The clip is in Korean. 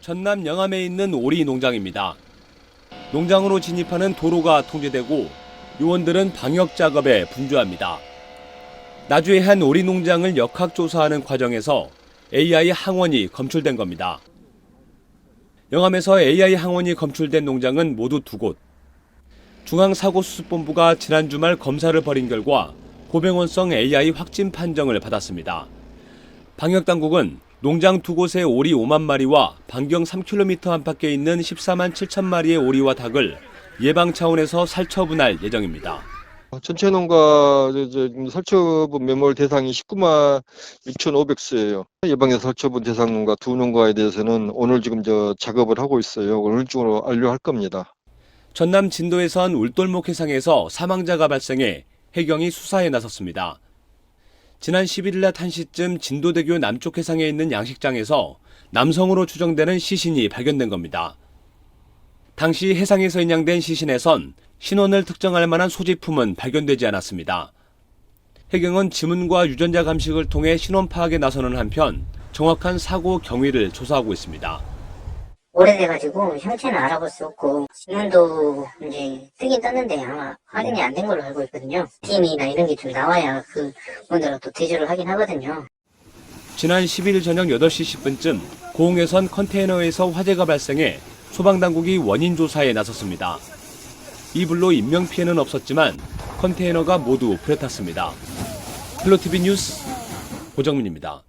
전남 영암에 있는 오리 농장입니다. 농장으로 진입하는 도로가 통제되고 요원들은 방역 작업에 분주합니다. 나주의 한 오리 농장을 역학조사하는 과정에서 AI 항원이 검출된 겁니다. 영암에서 AI 항원이 검출된 농장은 모두 두 곳. 중앙사고수습본부가 지난 주말 검사를 벌인 결과 고병원성 AI 확진 판정을 받았습니다. 방역당국은 농장 두 곳의 오리 5만 마리와 반경 3km 안팎에 있는 14만 7천 마리의 오리와 닭을 예방 차원에서 살처분할 예정입니다. 전체 농가 살처분 매몰 대상이 19만 6,500수예요. 예방에서 살처분 대상 농가 두 농가에 대해서는 오늘 지금 저 작업을 하고 있어요. 오늘 중으로 완료할 겁니다. 전남 진도에선 울돌목 해상에서 사망자가 발생해 해경이 수사에 나섰습니다. 지난 11일 낮 1시쯤 진도대교 남쪽 해상에 있는 양식장에서 남성으로 추정되는 시신이 발견된 겁니다. 당시 해상에서 인양된 시신에선 신원을 특정할 만한 소지품은 발견되지 않았습니다. 해경은 지문과 유전자 감식을 통해 신원 파악에 나서는 한편 정확한 사고 경위를 조사하고 있습니다. 오래돼가지고 형체는 알아볼 수 없고 신원도 이제 뜨긴 떴는데 아마 확인이 안 된 걸로 알고 있거든요. 팀이나 이런 게 좀 나와야 그 분들은 또 대조를 하긴 하거든요. 지난 11일 저녁 8시 10분쯤 고흥에선 컨테이너에서 화재가 발생해 소방당국이 원인 조사에 나섰습니다. 이 불로 인명피해는 없었지만 컨테이너가 모두 불에 탔습니다. 플로티비 뉴스 고정민입니다.